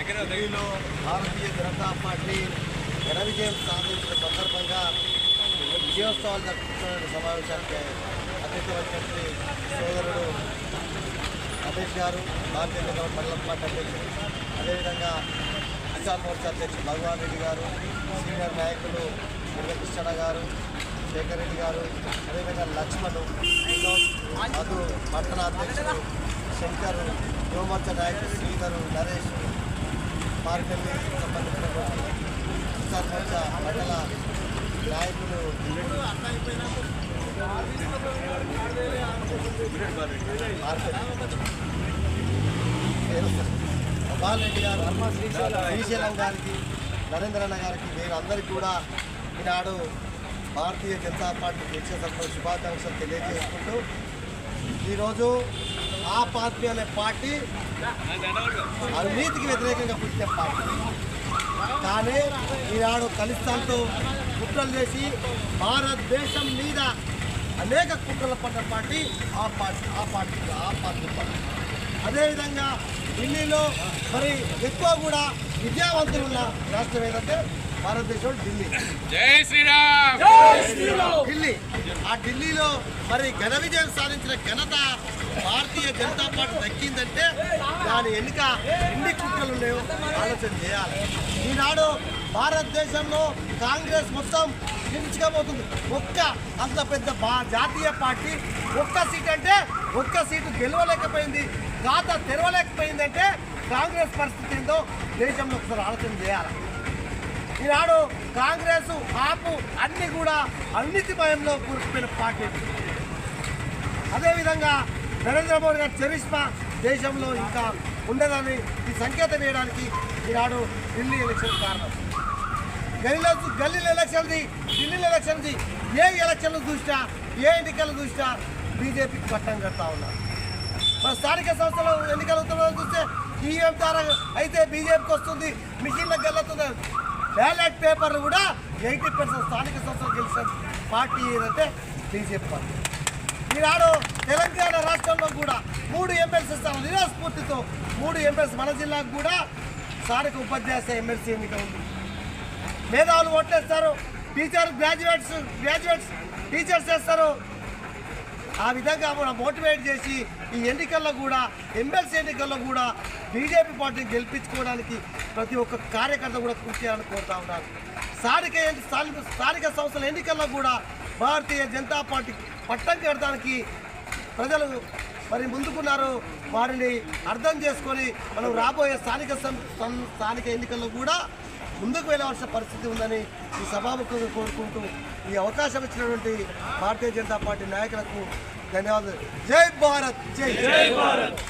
ఢిల్లీలో భారతీయ జనతా పార్టీ ఘన విజయం సాధించిన సందర్భంగా విజయోత్సవాలు జరుపుతున్న సమావేశానికి అధ్యక్ష వచ్చినటువంటి సోదరుడు రమేష్ గారు భారతీయ జనతా మండలం పార్టీ అధ్యక్షుడు అదేవిధంగా కిసాన్ మోర్చా అధ్యక్షుడు భగవాన్ రెడ్డి గారు సీనియర్ నాయకులు కృష్ణ గారు శేఖర్ రెడ్డి గారు అదేవిధంగా లక్ష్మణ్ మధు పట్టణ అధ్యక్షుడు శంకర్ యువమోర్చ నాయకుడు శ్రీధర్ నరేష్ మార్కెల్లి సంబంధించినటువంటి కిసాన్ మండల నాయకులు బాలరెడ్డి గారు శ్రీశైలం గారికి నరేంద్రన్న గారికి మీరందరికీ కూడా ఈనాడు భారతీయ జనతా పార్టీ దీక్ష సంస్థ శుభాకాంక్షలు తెలియజేసుకుంటూ ఈరోజు ఆ పార్టీ అనే పార్టీ అవినీతికి వ్యతిరేకంగా పుట్టిన పార్టీ. కానీ ఈనాడు ఖలిస్తాన్తో కుట్రలు చేసి భారతదేశం మీద అనేక కుట్రలు పడ్డ పార్టీ ఆ పార్టీ ఆ పార్టీ ఆ పార్టీ పార్టీ. అదేవిధంగా ఢిల్లీలో మరి ఎక్కువ కూడా విద్యావంతులు ఉన్న రాష్ట్రం ఏదంటే భారతదేశం ఢిల్లీ. జై శ్రీరామ్! ఢిల్లీ. ఆ ఢిల్లీలో మరి ఘన విజయం సాధించిన ఘనత భారతీయ జనతా పార్టీ దక్కిందంటే దాని ఎన్నిక ఎన్ని కుట్రలు ఉన్నాయో ఆలోచన చేయాలి. ఈనాడు భారతదేశంలో కాంగ్రెస్ మొత్తం నిలిచిపోతుంది. ఒక్క అంత పెద్ద జాతీయ పార్టీ ఒక్క సీట్ అంటే ఒక్క సీటు గెలవలేకపోయింది ఖాతా తెరవలేకపోయిందంటే కాంగ్రెస్ పరిస్థితి ఏందో దేశంలో ఒకసారి ఆలోచన చేయాలి. ఈనాడు కాంగ్రెస్ ఆపు అన్ని కూడా అవినీతి భయంలో కూరుకుపోయిన పార్టీ. అదేవిధంగా నరేంద్ర మోడీ గారి చరిష్మా దేశంలో ఇంకా ఉండదని ఈ సంకేతం వేయడానికి ఈనాడు ఢిల్లీ ఎలక్షన్ కారణం. గల్లీలో గల్లీ ఎలక్షన్ది ఢిల్లీ ఎలక్షన్ది ఏ ఎలక్షన్లు చూసినా ఏ ఎన్నికలు చూసినా బీజేపీకి పట్టం కడతా ఉన్నారు. మన స్థానిక సంస్థలు ఎన్నికలు చూస్తే ఈవీఎం ద్వారా అయితే బీజేపీకి వస్తుంది మిషన్లకు గెలుతుంది బ్యాలెట్ పేపర్లు కూడా ఎయిటీ పర్సెంట్ స్థానిక సంస్థలు గెలిచిన పార్టీ ఏదంటే బీజేపీ పార్టీ. ఈనాడు తెలంగాణ రాష్ట్రంలో కూడా మూడు ఎమ్మెల్సీ స్థానాలు నిరాస్ఫూర్తితో మూడు ఎమ్మెల్సీ మన జిల్లాకు కూడా స్థానిక ఉపాధ్యాయ ఎమ్మెల్సీ ఎన్నిక ఉంది. మేధావులు ఓట్లేస్తారు టీచర్ గ్రాడ్యుయేట్స్ గ్రాడ్యుయేట్స్ టీచర్స్ చేస్తారు. ఆ విధంగా మనం మోటివేట్ చేసి ఈ ఎన్నికల్లో కూడా ఎమ్మెల్సీ ఎన్నికల్లో కూడా బీజేపీ పార్టీని గెలిపించుకోవడానికి ప్రతి ఒక్క కార్యకర్త కూడా కృషి చేయాలని కోరుతా ఉన్నారు. స్థానిక స్థానిక స్థానిక సంస్థల ఎన్నికల్లో కూడా భారతీయ జనతా పార్టీ పట్టం కట్టడానికి ప్రజలు మరి ముందుకున్నారు. వారిని అర్థం చేసుకొని మనం రాబోయే స్థానిక సం- స్థానిక ఎన్నికల్లో కూడా ముందుకు వెళ్ళవలసిన పరిస్థితి ఉందని ఈ సభాముఖంగా కోరుకుంటూ ఈ అవకాశం ఇచ్చినటువంటి భారతీయ జనతా పార్టీ నాయకులకు ధన్యవాదాలు. జై భారత్! జై జై భారత్!